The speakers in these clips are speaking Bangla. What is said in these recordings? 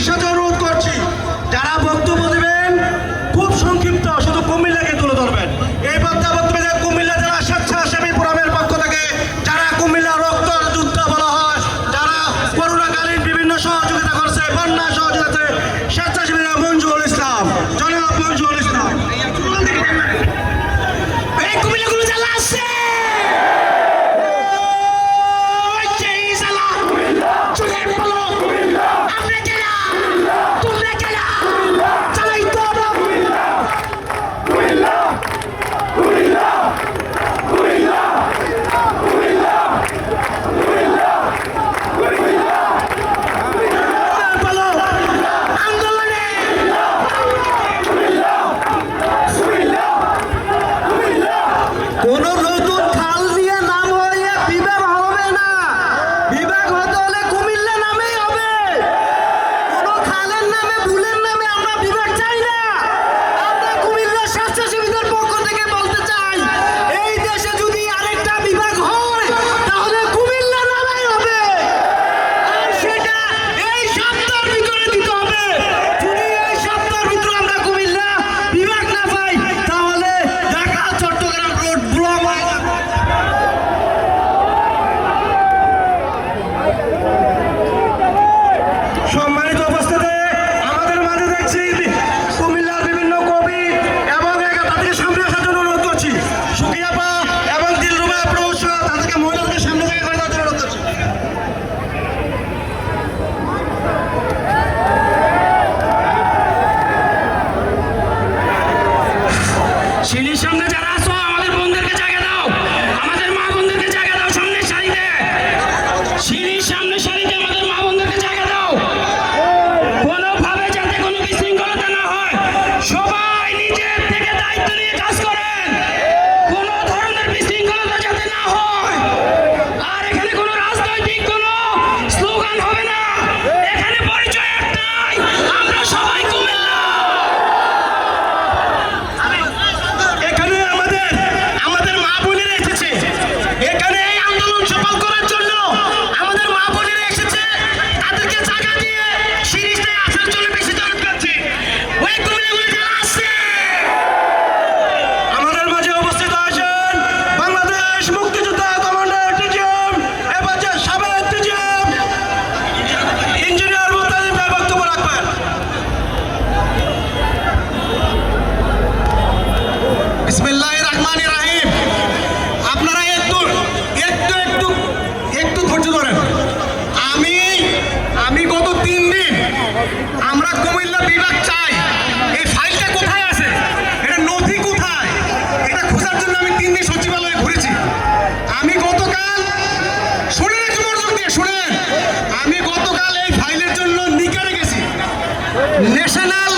সাথে সঙ্গে যারা আছো national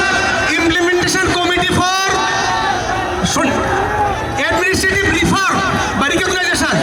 implementation committee for administrative reform বা রিকগনাইজেশন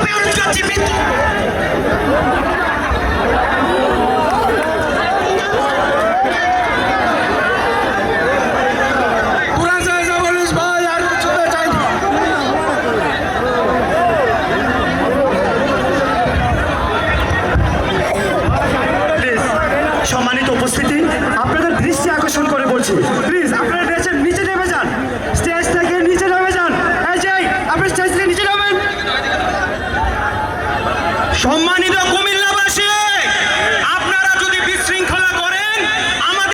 Qual é o negativo? 你的。